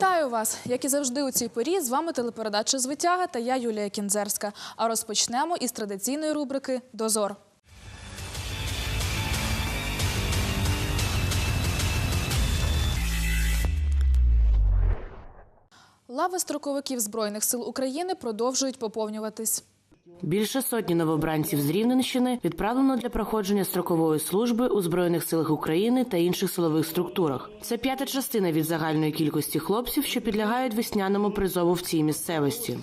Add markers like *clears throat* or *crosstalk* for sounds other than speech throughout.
Вітаю вас! Як і завжди у цій порі, з вами телепередача Звитяга та я Юлія Кінзерська. А розпочнемо із традиційної рубрики Дозор. Лави строковиків Збройних сил України продовжують поповнюватись. Більше сотні новобранців з Рівненщини відправлено для проходження строкової служби у збройних силах України та інших силових структурах. Це п'ята частина від загальної кількості хлопців, що підлягають весняному призову в цій місцевості.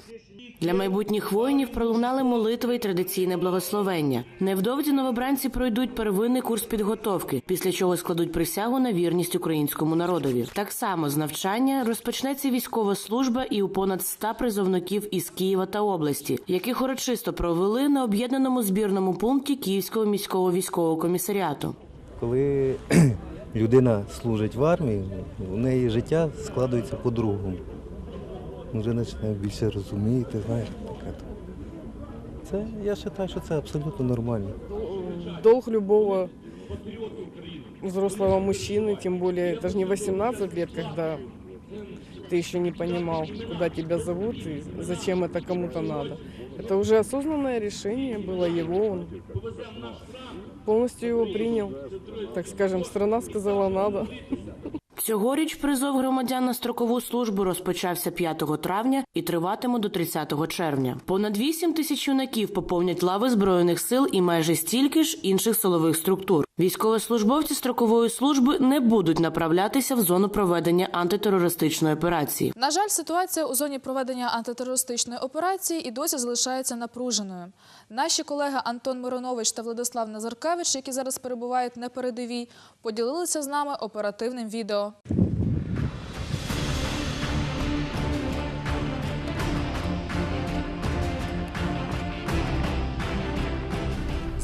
Для майбутніх воїнів пролунали молитви і традиційне благословення. Невдовзі новобранці пройдуть первинний курс підготовки, після чого складуть присягу на вірність українському народові. Так само з навчання розпочнеться військова служба і у понад 100 призовників із Києва та області, яких урочисто провели на об'єднаному збірному пункті Київського міського військового комісаріату. Коли *clears throat* людина служить в армії, у неї життя складається по-другому Вже починає більше розуміти, знаєте, таке. Це, я вважаю, що це абсолютно нормально. долг любого взрослого мужчины, тем более это же не 18 лет, когда ты еще не понимал, куда тебя зовут и зачем это кому-то надо. Это уже осознанное решение было его, он полностью его принял. Так скажем, страна сказала надо. Цьогоріч призов громадян на строкову службу розпочався 5 травня і триватиме до 30 червня. Понад 8 тисяч юнаків поповнять лави збройних сил і майже стільки ж інших силових структур. Військовослужбовці строкової служби не будуть направлятися в зону проведення антитерористичної операції. На жаль, ситуація у зоні проведення антитерористичної операції і досі залишається напруженою. Наші колеги Антон Миронович та Владислав Назаркевич, які зараз перебувають на передовій, поділилися з нами оперативним відео.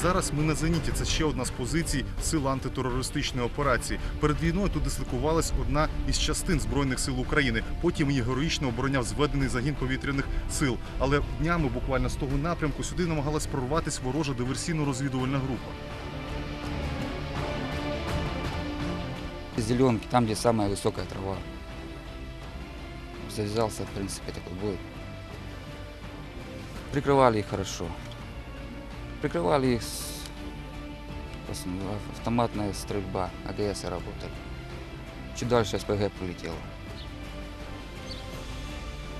Зараз ми на зеніті. Це ще одна з позицій сил антитерористичної операції. Перед війною тут дислокувалась одна із частин збройних сил України. Потім її героїчно обороняв зведений загін повітряних сил. Але днями, буквально з того напрямку, сюди намагалась прорватися ворожа диверсійно-розвідувальна група. Зеленки, там, где самая высокая трава. Завязался, в принципе, такой бой. Прикрывали их хорошо. Прикрывали их с... автоматная стрельба, АГС работали. Чуть дальше СПГ прилетело.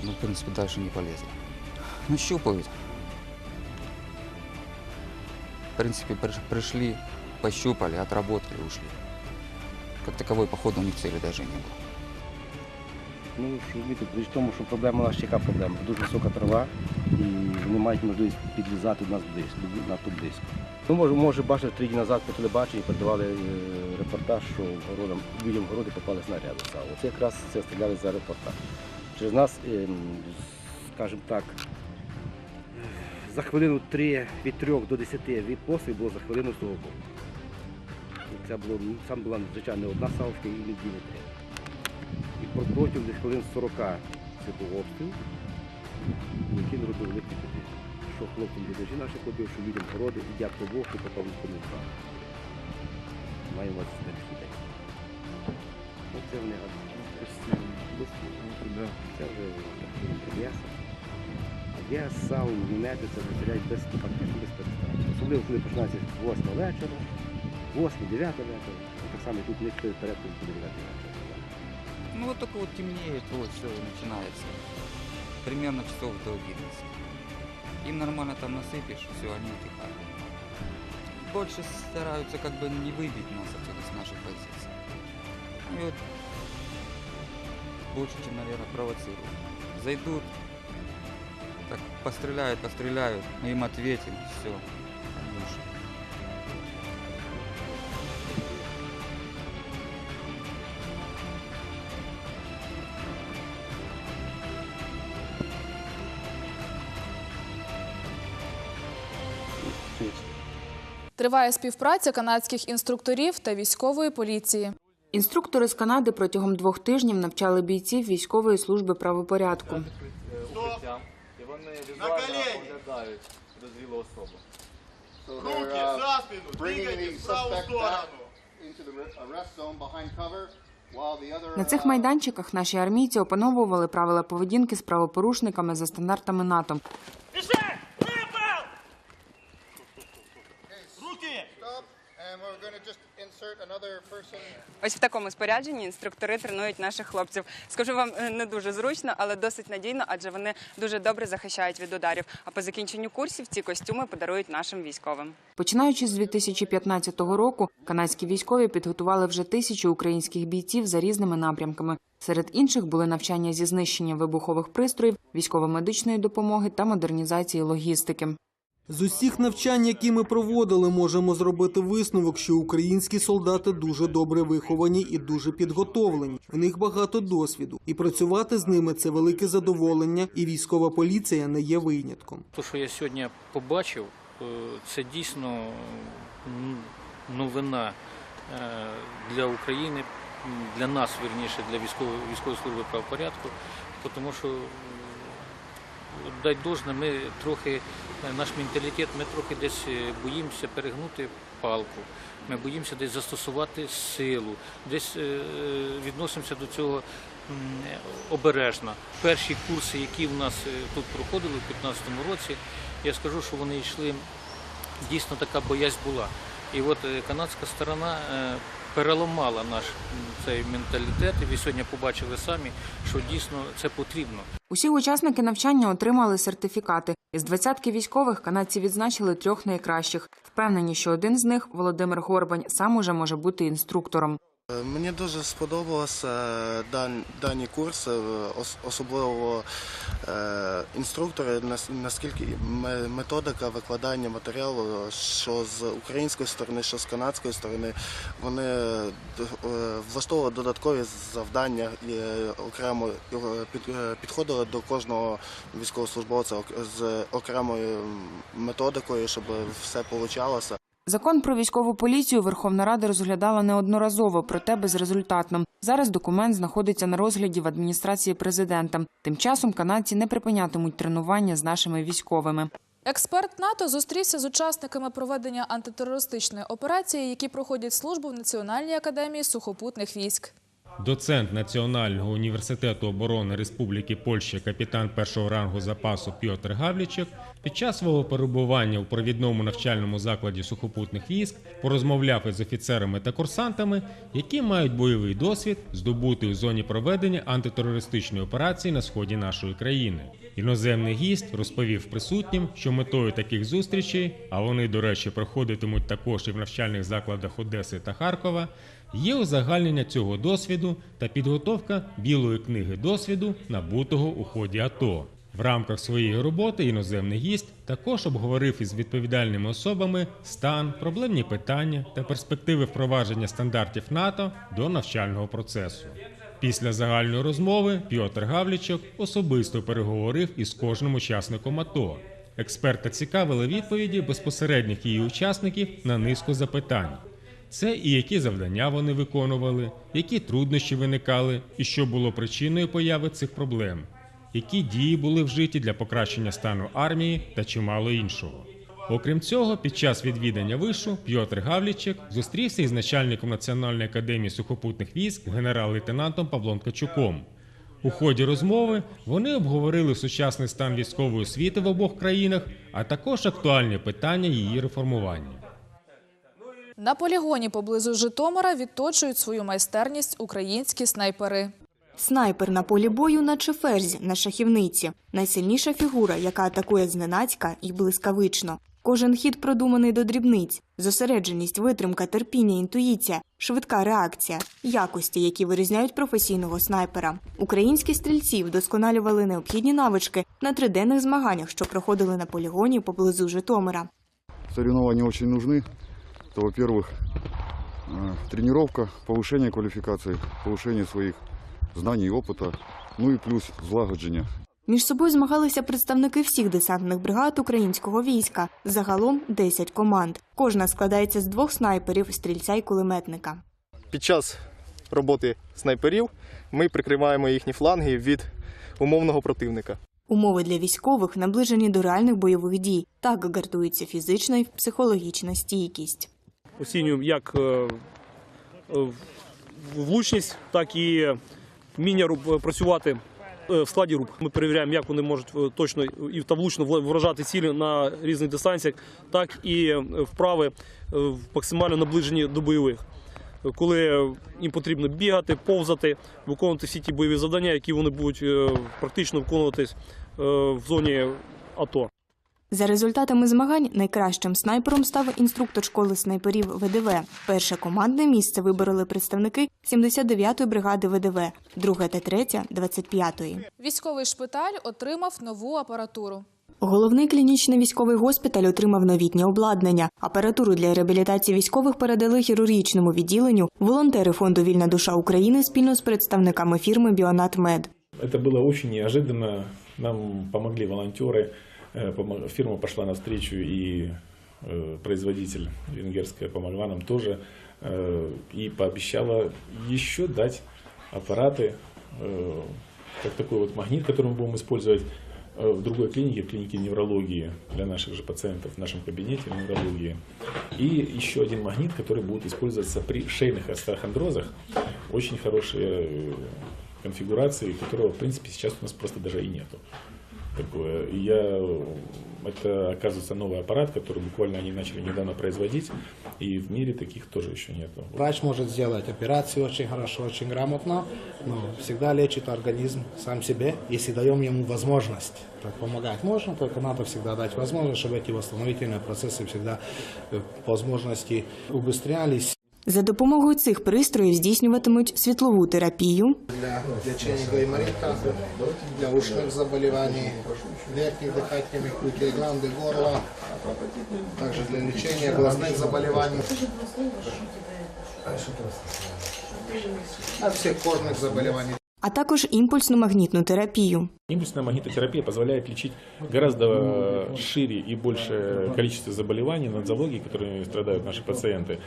Ну, в принципе, дальше не полезли. Ну, щупают. В принципе, пришли, пощупали, отработали, ушли. Как таковой, походу, у них цели даже не было. Ну, що розумієте, при тому, що проблема у нас яка проблема. Дуже висока трава, і вони мають можливість підлізати до нас близько, надто близько. Ну, може, може, бачили три дні назад по телебаченні передавали е, репортаж, що городам, людям городи попали снаряди. Оце якраз це стріляли за репортаж. Через нас, ем, скажімо так, за хвилину три, від трьох до десяти від пострілів було за хвилину з того боку. Це було, ну, сам була, звичайно, одна савка і не дві, три. І протягом десь хвилин 40 це був обстріл, який не робив великий біди. Що хлопцям глядачі наші ходив, що людям городи, їдять то вовки, потім коментар. Маємо вас на день. Оце вони а, це вже м'ясо. Я сам мінети це дозволяють без фактично без перестанку. Особливо, коли починається 8 вечора, 8-9 вечора. Так само тут не перед до 9 вечора. Ну, вот только вот темнеет, вот все начинается. Примерно часов до 11. Им нормально там насыпешь, все, они утихают. Больше стараются как бы не выбить нас отсюда с наших позиций. И вот больше, чем, наверное, провоцируют. Зайдут, так постреляют, постреляют, мы им ответим, все. Триває співпраця канадських інструкторів та військової поліції. Інструктори з Канади протягом двох тижнів навчали бійців військової служби правопорядку. І вони візуально оглядають підозрілу особу. Руки за спину, bringing двигайте в праву сторону. На цих майданчиках наші армійці опановували правила поведінки з правопорушниками за стандартами НАТО. Ось в такому спорядженні інструктори тренують наших хлопців. Скажу вам е, не дуже зручно, але досить надійно, адже вони дуже добре захищають від ударів. А по закінченню курсів ці костюми подарують нашим військовим. Починаючи з 2015 року, канадські військові підготували вже тисячу українських бійців за різними напрямками. Серед інших були навчання зі знищення вибухових пристроїв, військово-медичної допомоги та модернізації логістики. З усіх навчань, які ми проводили, можемо зробити висновок, що українські солдати дуже добре виховані і дуже підготовлені. В них багато досвіду, і працювати з ними це велике задоволення, і військова поліція не є винятком. Те, що я сьогодні побачив, е, це дійсно новина е, для України, для нас, вірніше, для військової, військової служби правопорядку, тому що дай должне, ми трохи, е, наш менталітет, ми трохи десь е, боїмося перегнути палку, ми боїмося десь застосувати силу, десь е, відносимося до цього обережно. Перші курси, які в нас тут проходили у 2015 році, я скажу, що вони йшли, дійсно така боязнь була. І от канадська сторона переламала наш цей менталітет, і ви сьогодні побачили самі, що дійсно це потрібно. Усі учасники навчання отримали сертифікати. Із двадцятки військових канадці відзначили трьох найкращих. Впевнені, що один з них, Володимир Горбань, сам уже може бути інструктором. Мені дуже сподобалося е, дан- дані курси, е, особливо е, інструктори, наскільки методика викладання матеріалу, що з української сторони, що з канадської сторони, вони е, е, влаштовували додаткові завдання і е, окремо е, е, підходили до кожного військовослужбовця з окремою методикою, щоб все получалося. Закон про військову поліцію Верховна Рада розглядала неодноразово, проте безрезультатно. Зараз документ знаходиться на розгляді в адміністрації президента. Тим часом канадці не припинятимуть тренування з нашими військовими. Експерт НАТО зустрівся з учасниками проведення антитерористичної операції, які проходять службу в Національній академії сухопутних військ. Доцент Національного університету оборони Республіки Польща, капітан першого рангу запасу Пьотр Гавлічек під час свого перебування у провідному навчальному закладі сухопутних військ порозмовляв із офіцерами та курсантами, які мають бойовий досвід здобути у зоні проведення антитерористичної операції на сході нашої країни. Іноземний гість розповів присутнім, що метою таких зустрічей, а вони, до речі, проходитимуть також і в навчальних закладах Одеси та Харкова, є узагальнення цього досвіду та підготовка білої книги досвіду, набутого у ході АТО. В рамках своєї роботи іноземний гість також обговорив із відповідальними особами стан, проблемні питання та перспективи впровадження стандартів НАТО до навчального процесу. Після загальної розмови Пьотр Гавлічок особисто переговорив із кожним учасником АТО. Експерта цікавили відповіді безпосередніх її учасників на низку запитань. Це і які завдання вони виконували, які труднощі виникали, і що було причиною появи цих проблем, які дії були вжиті для покращення стану армії та чимало іншого. Окрім цього, під час відвідання вишу Пьотр Гавлічек зустрівся із начальником Національної академії сухопутних військ генерал-лейтенантом Павлом Ткачуком. У ході розмови вони обговорили сучасний стан військової освіти в обох країнах, а також актуальні питання її реформування. На полігоні поблизу Житомира відточують свою майстерність українські снайпери. Снайпер на полі бою, наче ферзь на шахівниці. Найсильніша фігура, яка атакує зненацька і блискавично. Кожен хід продуманий до дрібниць, зосередженість, витримка, терпіння, інтуїція, швидка реакція, якості, які вирізняють професійного снайпера. Українські стрільці вдосконалювали необхідні навички на триденних змаганнях, що проходили на полігоні поблизу Житомира. Соревнования очень нужны Это, во-первых, э, тренировка, повышение квалификации, повышение своих знаний и опыта, ну и плюс злагодження. Між собою змагалися представники всіх десантних бригад українського війська. Загалом 10 команд. Кожна складається з двох снайперів, стрільця й кулеметника. Під час роботи снайперів ми прикриваємо їхні фланги від умовного противника. Умови для військових наближені до реальних бойових дій. Так гартується фізична і психологічна стійкість. оцінюємо як е, е, влучність, так і вміння руб- працювати е, в складі груп. Ми перевіряємо, як вони можуть е, точно і та влучно вражати цілі на різних дистанціях, так і е, вправи е, максимально наближені до бойових. Коли їм потрібно бігати, повзати, виконувати всі ті бойові завдання, які вони будуть е, практично виконуватись е, в зоні АТО. За результатами змагань найкращим снайпером став інструктор школи снайперів ВДВ. Перше командне місце вибороли представники 79-ї бригади ВДВ, друге та третє – 25-ї. Військовий шпиталь отримав нову апаратуру. Головний клінічний військовий госпіталь отримав новітнє обладнання. Апаратуру для реабілітації військових передали хірургічному відділенню волонтери фонду Вільна душа України спільно з представниками фірми Біонат Мед. Это было очень неожиданно. Нам помогли волонтеры. Э, Фирма пошла навстречу и э, производитель венгерская помогла нам тоже э, и пообещала еще дать аппараты, как такой вот магнит, который мы будем использовать в другой клинике, в клинике неврологии для наших же пациентов в нашем кабинете неврологии. И еще один магнит, который будет использоваться при шейных остеохондрозах. Очень хорошие конфигурации, которого, в принципе, сейчас у нас просто даже и нету. Такое. И я, это, оказывается, новый аппарат, который буквально они начали недавно производить, и в мире таких тоже еще нету. Врач может сделать операцию очень хорошо, очень грамотно, но всегда лечит организм сам себе, если даем ему возможность. Так помогать можно, только надо всегда дать возможность, чтобы эти восстановительные процессы всегда э, возможности убыстрялись. За допомогою цих пристроїв здійснюватимуть світлову терапію, Для лечения гайморита, для ушных заболеваний, верхних дыхательных путей, гланды, горла, также для лечения глазных заболеваний, от всех кожных заболеваний. а також імпульсну магнітну терапію. Импульсная магнитотерапия позволяет лечить гораздо шире и большее количество заболеваний, нозологий, которыми страдают наши пациенты.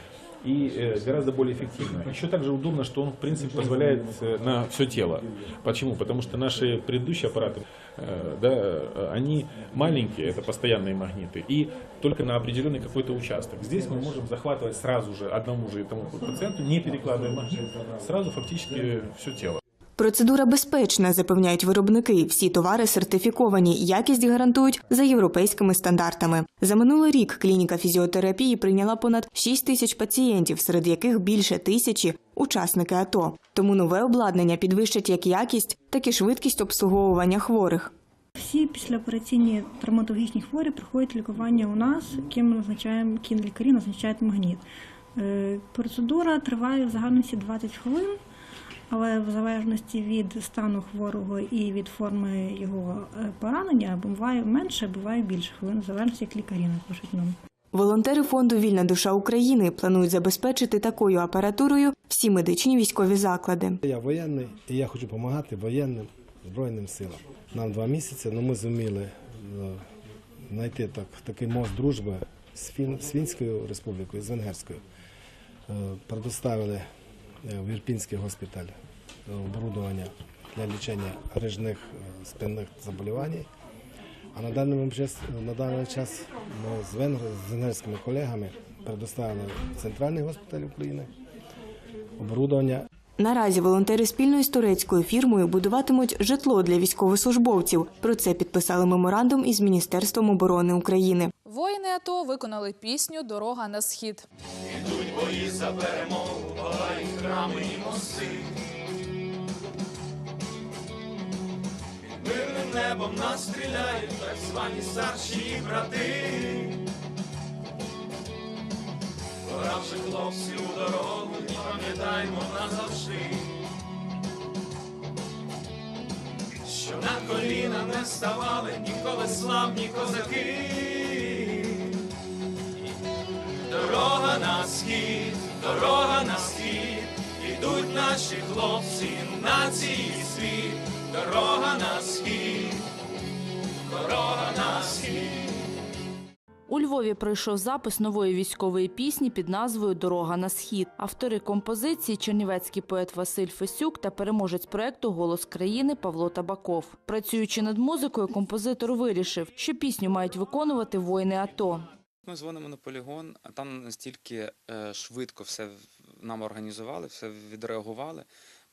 И э, гораздо более эффективно. Еще также удобно, что он, в принципе, позволяет э, на все тело. Почему? Потому что наши предыдущие аппараты, э, да, э, они маленькие, это постоянные магниты, и только на определенный какой-то участок. Здесь мы можем захватывать сразу же одному же этому пациенту, не перекладывая магнит, сразу фактически все тело. Процедура безпечна, запевняють виробники. Всі товари сертифіковані, якість гарантують за європейськими стандартами. За минулий рік клініка фізіотерапії прийняла понад 6 тисяч пацієнтів, серед яких більше тисячі учасники АТО. Тому нове обладнання підвищить як якість, так і швидкість обслуговування хворих. Всі післяопераційні травматологічні хворі проходять лікування у нас, яким ми назначаємо кінлікарі, назначають магніт. Е, Процедура триває в загальності 20 хвилин, але в залежності від стану хворого і від форми його е, поранення буває менше, буває більше хвилин, в залежності як лікарі напишуть нам. Волонтери фонду Вільна душа України планують забезпечити такою апаратурою всі медичні військові заклади. Я воєнний і я хочу допомагати воєнним Збройним силам. Нам два місяці, але ми зуміли е, знайти так, такий мост дружби з, Фін, з Фінською республікою, з Венгерською. Е, Предоставили в Ірпінський госпіталь е, оборудовання для лічення грижних е, спинних заболівань. А на даний час, на даний час ми з, венгр, з венгерськими колегами предоставили Центральний госпіталь України оборудовання Наразі волонтери спільно із турецькою фірмою будуватимуть житло для військовослужбовців. Про це підписали меморандум із Міністерством оборони України. Воїни АТО виконали пісню Дорога на схід. Ідуть бої за перемогу, палають храми і мости. Під мирним небом нас стріляють так звані старші брати. Пора вже хлопці у дорогу, і пам'ятаймо назавжди. Що на коліна не ставали ніколи славні козаки. Дорога на схід, дорога на схід, ідуть наші хлопці, нації світ, дорога на схід, дорога на схід. У Львові пройшов запис нової військової пісні під назвою Дорога на схід. Автори композиції чернівецький поет Василь Фесюк та переможець проекту Голос країни Павло Табаков. Працюючи над музикою, композитор вирішив, що пісню мають виконувати воїни АТО. Ми дзвонимо на полігон, а там настільки е, швидко все нам організували, все відреагували.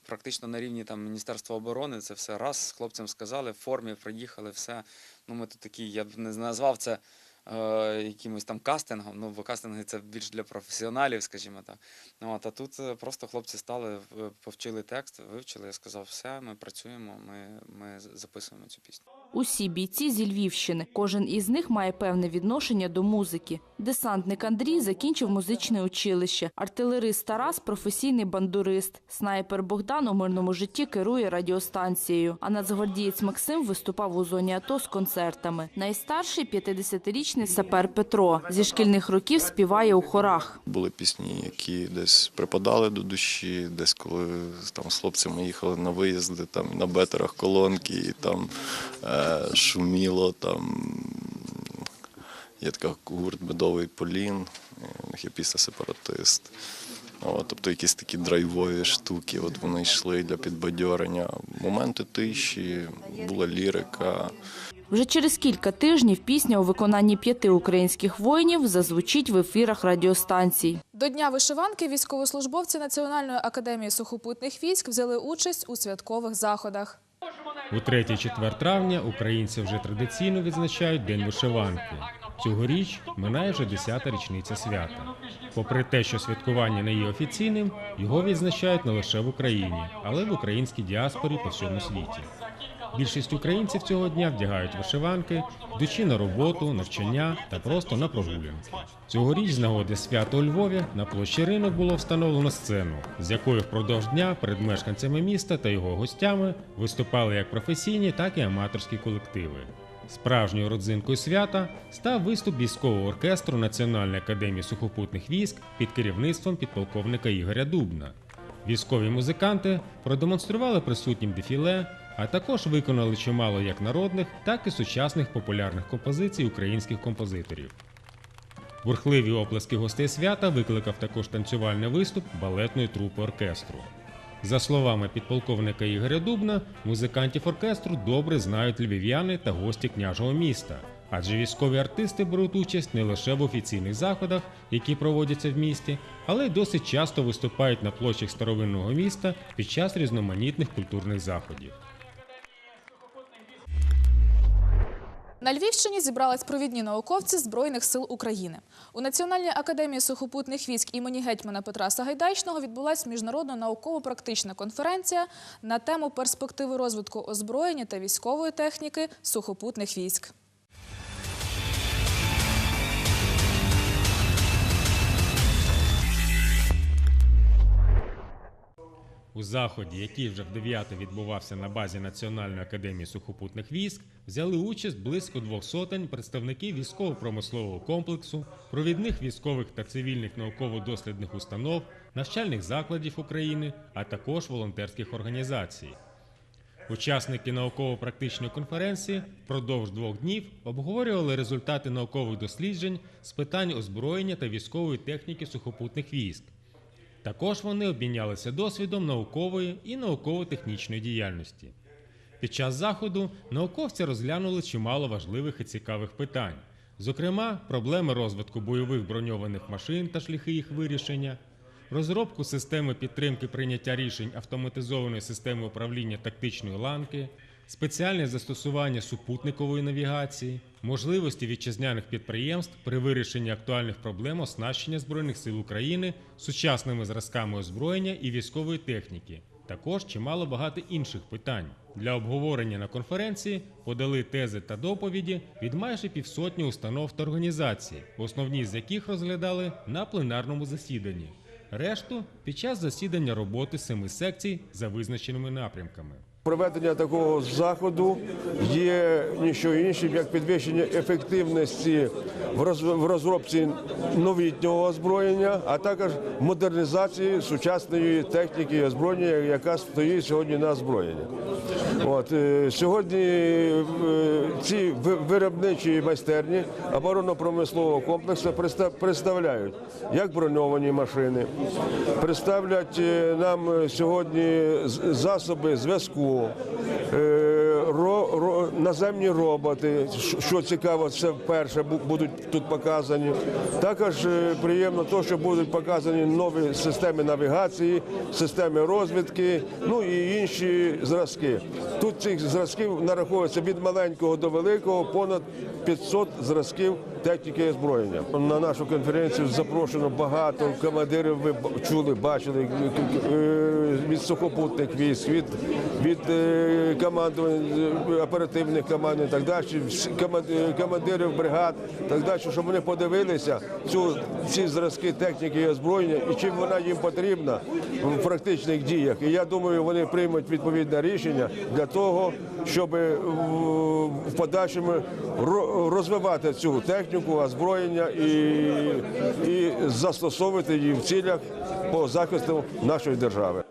Практично на рівні там Міністерства оборони це все раз хлопцям сказали, в формі приїхали, все. Ну ми тут такі, я б не назвав це е, якимось там кастингом. Ну, бо кастинги це більш для професіоналів, скажімо так. Ну, а тут е, просто хлопці стали, повчили текст, вивчили. Я сказав, все, ми працюємо, ми, ми записуємо цю пісню. Усі бійці зі Львівщини. Кожен із них має певне відношення до музики. Десантник Андрій закінчив музичне училище. Артилерист Тарас професійний бандурист. Снайпер Богдан у мирному житті керує радіостанцією. А нацгвардієць Максим виступав у зоні АТО з концертами. Найстарший 50-річний сапер Петро. Зі шкільних років співає у хорах. Були пісні, які десь припадали до душі, десь коли там з хлопцями їхали на виїзди, там на бетерах колонки, і там е, шуміло, там є така гурт Медовий Полін, е, у них є пісня Сепаратист. От, тобто якісь такі драйвові штуки, от вони йшли для підбадьорення. Моменти тиші, була лірика. Вже через кілька тижнів пісня у виконанні п'яти українських воїнів зазвучить в ефірах радіостанцій. До Дня вишиванки військовослужбовці Національної академії сухопутних військ взяли участь у святкових заходах. У 3-4 травня українці вже традиційно відзначають День вишиванки. Цьогоріч минає вже 10-та річниця свята. Попри те, що святкування не є офіційним, його відзначають не лише в Україні, але й в українській діаспорі по всьому світі. Більшість українців цього дня вдягають вишиванки, йдучи на роботу, навчання та просто на прогулянки. Цьогоріч з нагоди свята у Львові на площі ринок було встановлено сцену, з якою впродовж дня перед мешканцями міста та його гостями виступали як професійні, так і аматорські колективи. Справжньою родзинкою свята став виступ військового оркестру Національної академії сухопутних військ під керівництвом підполковника Ігоря Дубна. Військові музиканти продемонстрували присутнім дефіле, а також виконали чимало як народних, так і сучасних популярних композицій українських композиторів. Бурхливі оплески гостей свята викликав також танцювальний виступ балетної трупи оркестру. За словами підполковника Ігоря Дубна, музикантів оркестру добре знають львів'яни та гості княжого міста, адже військові артисти беруть участь не лише в офіційних заходах, які проводяться в місті, але й досить часто виступають на площах старовинного міста під час різноманітних культурних заходів. На Львівщині зібрались провідні науковці Збройних сил України. У Національній академії сухопутних військ імені гетьмана Петра Сагайдачного відбулася міжнародна науково-практична конференція на тему перспективи розвитку озброєння та військової техніки сухопутних військ. У заході, який вже в 9 відбувався на базі Національної академії сухопутних військ, взяли участь близько двох сотень представників військово-промислового комплексу, провідних військових та цивільних науково-дослідних установ, навчальних закладів України, а також волонтерських організацій. Учасники науково-практичної конференції впродовж двох днів обговорювали результати наукових досліджень з питань озброєння та військової техніки сухопутних військ. Також вони обмінялися досвідом наукової і науково-технічної діяльності. Під час заходу науковці розглянули чимало важливих і цікавих питань, зокрема, проблеми розвитку бойових броньованих машин та шляхи їх вирішення, розробку системи підтримки прийняття рішень автоматизованої системи управління тактичної ланки, спеціальне застосування супутникової навігації, можливості вітчизняних підприємств при вирішенні актуальних проблем оснащення Збройних сил України сучасними зразками озброєння і військової техніки. Також чимало багато інших питань. Для обговорення на конференції подали тези та доповіді від майже півсотні установ та організацій, основні з яких розглядали на пленарному засіданні. Решту під час засідання роботи семи секцій за визначеними напрямками. Проведення такого заходу є ніщо іншим, як підвищення ефективності в розробці новітнього озброєння, а також модернізації сучасної техніки озброєння, яка стоїть сьогодні на озброєння. От е, сьогодні е, ці виробничі майстерні оборонно-промислового комплексу представляють як броньовані машини, представлять е, нам сьогодні засоби зв'язку, е, ро- ро- наземні роботи, що- цікаво, це вперше будуть тут показані. Також е, приємно те, що будуть показані нові системи навігації, системи розвідки, ну і інші зразки. Тут цих зразків нараховується від маленького до великого понад 500 зразків техніки і озброєння. На нашу конференцію запрошено багато командирів. Ви чули, бачили е, від сухопутних військ, від, від е, командувань е, оперативних команд і так далі, командирів бригад, так далі, щоб вони подивилися цю ці зразки техніки і озброєння і чим вона їм потрібна в практичних діях. І я думаю, вони приймуть відповідне рішення для того, щоб в подальшому розвивати цю техніку, озброєння і, і застосовувати її в цілях по захисту нашої держави.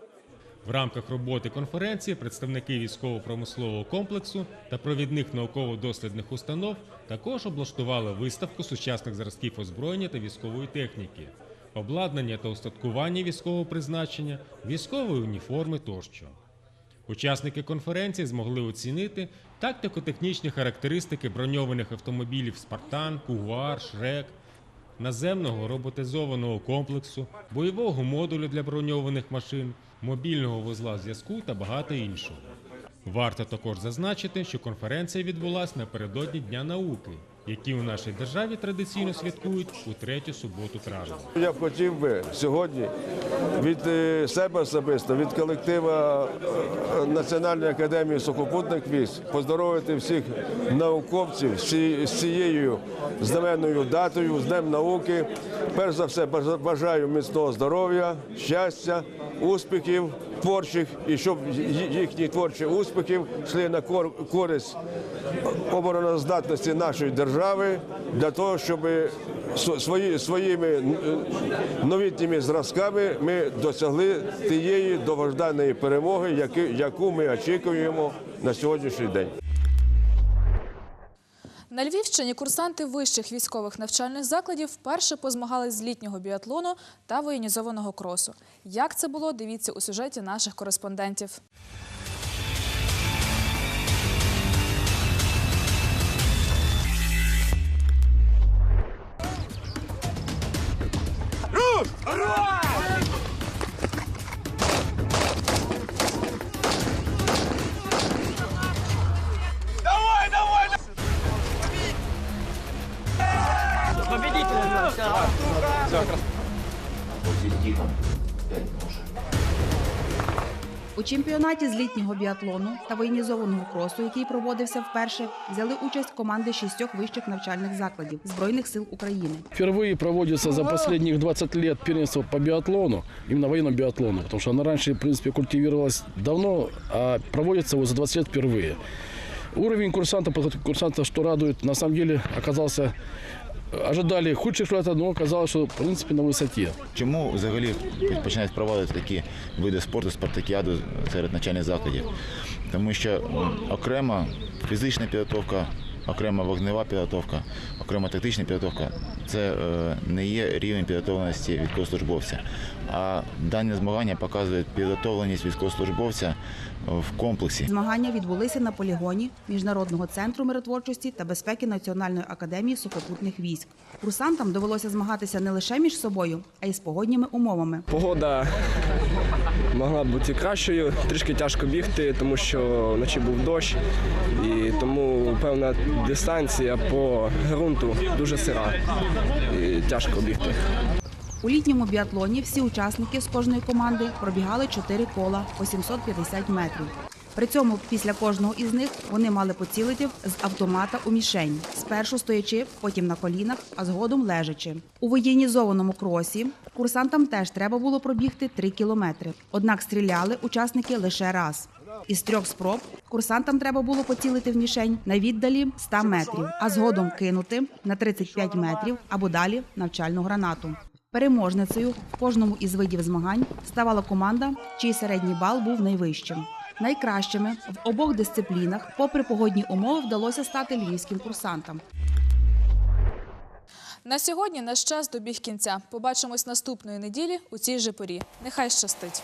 В рамках роботи конференції представники військово-промислового комплексу та провідних науково-дослідних установ також облаштували виставку сучасних зразків озброєння та військової техніки, обладнання та устаткування військового призначення, військової уніформи тощо. Учасники конференції змогли оцінити тактико-технічні характеристики броньованих автомобілів Спартан, Кугуар, Шрек, наземного роботизованого комплексу, бойового модулю для броньованих машин, мобільного вузла зв'язку та багато іншого. Варто також зазначити, що конференція відбулася напередодні Дня науки, який у нашій державі традиційно святкують у третю суботу травня. Я хотів би сьогодні від е, себе особисто, від колектива е, Національної академії сухопутних військ поздоровити всіх науковців з цією знаменною датою, з Днем науки. Перш за все, бажаю міцного здоров'я, щастя, успіхів творчих і щоб їхні творчі успіхи йшли на кор- користь обороноздатності нашої держави для того, щоб свої, своїми е, новітніми зразками ми досягли тієї довожданої перемоги, яку ми очікуємо на сьогоднішній день. На Львівщині курсанти вищих військових навчальних закладів вперше позмагались з літнього біатлону та воєнізованого кросу. Як це було, дивіться у сюжеті наших кореспондентів. Чемпіонаті з літнього біатлону та воєнізованого кросу, який проводився вперше, взяли участь команди шістьох вищих навчальних закладів Збройних сил України. Впервые проводится за последних 20 лет первенство по биатлону, именно военному биатлону, потому что она раньше, в принципе, культивировалась давно, а проводится вот за 20 лет впервые. Уровень курсантов, курсантов, что радует, на самом деле оказался Ожидали худших результатов, но оказалось, что в принципе на высоте. Чому взагалі починають проводити такі види спорту, спартакіаду серед навчальних закладів? Тому що окрема фізична підготовка, окрема вогнева підготовка, окрема тактична підготовка це е, не є рівень підготовленості військовослужбовця. А дані змагання показують підготовленість військовослужбовця в комплексі. Змагання відбулися на полігоні Міжнародного центру миротворчості та безпеки Національної академії сухопутних військ. Курсантам довелося змагатися не лише між собою, а й з погодніми умовами. Погода могла б бути кращою, трішки тяжко бігти, тому що вночі був дощ, і тому певна дистанція по ґрунту дуже сира. І тяжко бігти. У літньому біатлоні всі учасники з кожної команди пробігали 4 кола по 750 метрів. При цьому після кожного із них вони мали поцілити з автомата у мішень, спершу стоячи, потім на колінах, а згодом лежачи. У воєнізованому кросі курсантам теж треба було пробігти 3 кілометри. Однак стріляли учасники лише раз. Із трьох спроб курсантам треба було поцілити в мішень на віддалі 100 метрів, а згодом кинути на 35 метрів або далі навчальну гранату. Переможницею в кожному із видів змагань ставала команда, чий середній бал був найвищим. Найкращими в обох дисциплінах, попри погодні умови, вдалося стати львівським курсантам. На сьогодні наш час добіг кінця. Побачимось наступної неділі у цій же порі. Нехай щастить.